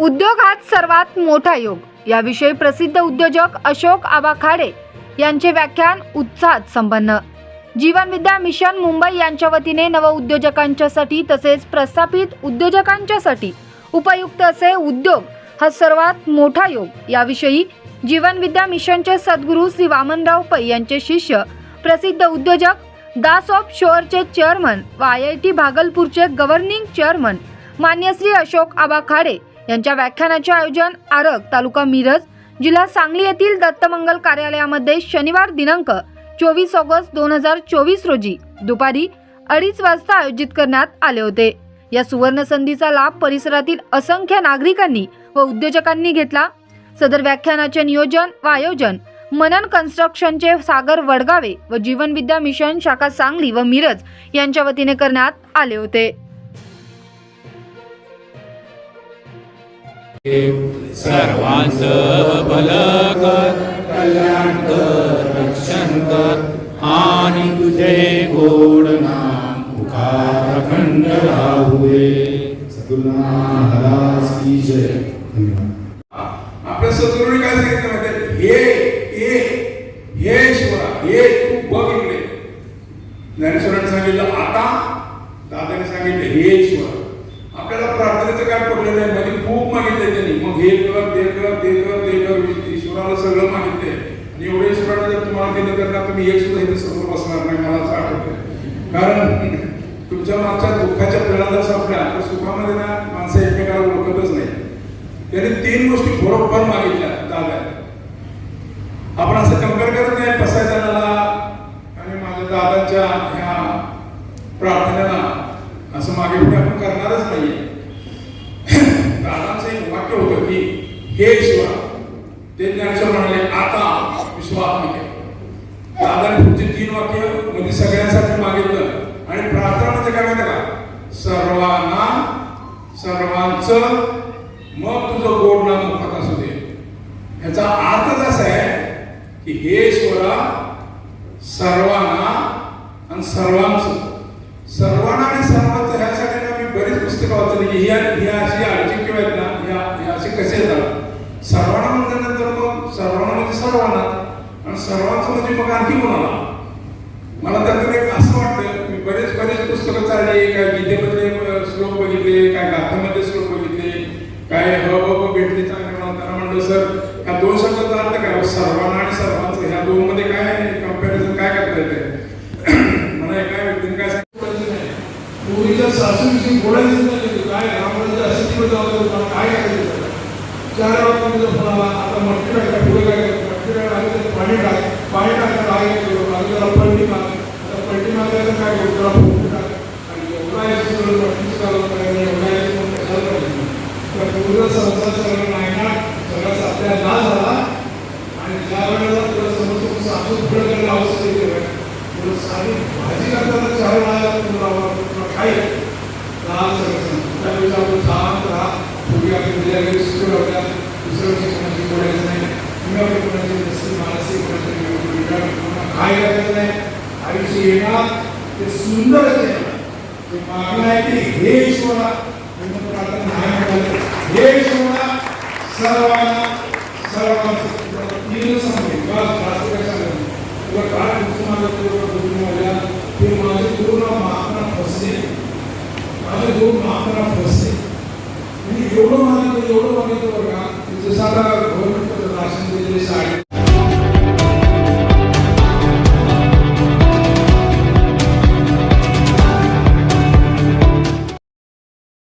उद्योग हाच सर्वात मोठा योग. याविषयी प्रसिद्ध उद्योजक अशोक आबा खाडे यांचे व्याख्यान उत्साहात संपन्न. जीवनविद्या मिशन मुंबई यांच्या वतीने नवउद्योजकांच्यासाठी तसेच प्रस्थापित उद्योजकांच्यासाठी उपयुक्त असे उद्योग हा सर्वात मोठा योग. याविषयी जीवनविद्या मिशनचे सद्गुरू श्री वामनराव पै यांचे शिष्य प्रसिद्ध उद्योजक दास ऑफ शोअरचे चेअरमन व आय आय टी भागलपूरचे गव्हर्निंग चेअरमन मान्य श्री अशोक आबा खाडे यांच्या व्याख्यानाचे आयोजन आरग तालुका मिरज जिल्हा सांगली येथील दत्तमंगल कार्यालयामध्ये शनिवार दिनांक चोवीस ऑगस्ट दोन हजार चोवीस रोजी दुपारी अडीच वाजता आयोजित करण्यात आले होते. या सुवर्ण संधीचा लाभ परिसरातील असंख्य नागरिकांनी व उद्योजकांनी घेतला. सदर व्याख्यानाचे नियोजन व आयोजन मनन कन्स्ट्रक्शनचे सागर वडगावे व जीवनविद्या मिशन शाखा सांगली व मिरज यांच्या वतीने करण्यात आले होते. सर्वांचं भलं कर कल्याण कर रक्षण कर आणि तुझे गोड नाम पुकार अखंड राहुए दे सद्गुरुनाथ की जय धन्यवाद आपल्या सद्गुरूने काय सांगितलं माहिती हे हे हे शिवरा हे तू बघ इकडे ज्ञानेश्वरांनी सांगितलं आता दादाने सांगितलं हे शिवरा आपल्याला प्रार्थनेचं काय पडलेलं आहे मध्ये खूप मागितलंय त्यांनी मग हे कर ईश्वराला सगळं मागितलंय आणि एवढे ईश्वराने जर तुम्हाला दिलं तर ना तुम्ही एक सुद्धा इथे समोर बसणार नाही मला असं आठवतंय. कारण तुमच्या मागच्या दुःखाच्या पिढा जर संपल्या तर सुखामध्ये ना माणसं एकमेकाला ओळखतच नाही. त्याने तीन गोष्टी बरोबर मागितल्या दादा आपण असं कंपेअर करत नाही पसायदानाला आणि माझ्या दादांच्या ह्या प्रार्थनेला असं मागे पुढे आपण करणारच नाहीये दादांचं एक वाक्य होतं की हे ईश्वर ते ज्ञानेश्वर म्हणाले आता विश्वात्मिक आहे दादाने तीन वाक्य म्हणजे सगळ्यांसाठी मागितलं. आणि प्रार्थना म्हणजे काय माहिती का? सर्वांना सर्वांच मग तुझं गोड नाम मुखात असू दे. याचा अर्थ असा आहे की हे स्वरा सर्वांना आणि सर्वांचं सर्वांना आणि सर्वांचं ह्यासाठी ना मी बरीच पुस्तकं वाचली. ही ह्या अशी अडचण किंवा आहेत ना ह्या ह्या असे कसे येतात? सर्वांना म्हटल्यानंतर मग सर्वांना म्हणजे सर्वांना आणि सर्वांचं म्हणजे मग आणखी कोणाला? मला त्यातून एक असं वाटतं मी बरेच बरेच पुस्तकं चालली काय गीतेमधले श्लोक बघितले काय गाथामध्ये श्लोक बघितले काय ह भेटले चांगले त्यांना म्हणलं सर ह्या दोन शब्दाचा अर्थ काय? सर्वांना आणि सर्वांचं ह्या दोन मध्ये काय कंपॅरिझन काय करता येते मला एका व्यक्तीने काय सांगितलं? पूर्वीच्या सासूविषयी बोलायचं नाही काय? रामाचं असं काय करायचं चार वाजता फळाला आता मटकी टाकला पुढे काय करायचं मटकी टाकला तर पाणी टाक पाणी टाकायला आहे आणि त्याला पलटी मार आता पलटी मारल्याचं काय करू त्याला फुंकून टाक आणि एवढा यायचं सगळं मटकीचं करायला पाहिजे एवढा यायचं मग कशाला पाहिजे तर पूर्ण संसार सगळं नाही ना सगळा साध्या ना झाला आणि ज्या वेळेला तुला समोर सासू पुढे करणं आवश्यक आहे साधी भाजी करताना चार वेळा तुला तुला काय लहान सगळं त्यावेळेस आपण शांत राहा पूर्वी आपण दिल्या गेली सुरू होत्या दुसऱ्या वर्षी कोणाची बोलायचं नाही किंवा कोणाची नसती मानसिक कोणाची काय आहे आयुष्य येणार ते सुंदरच येणार ते मागणं आहे की हे ईश्वरा प्रार्थना नाही म्हणाले हे ईश्वरा सर्वांना सर्वांचं सांगते बस जास्त काय सांगत तुला काय तुला ते माझे पूर्ण मागणं फसले माझे दोन मागणं फसले म्हणजे एवढं मागितलं एवढं मागितलं बघा जसं आता गव्हर्नमेंट राशन दिलेले साडी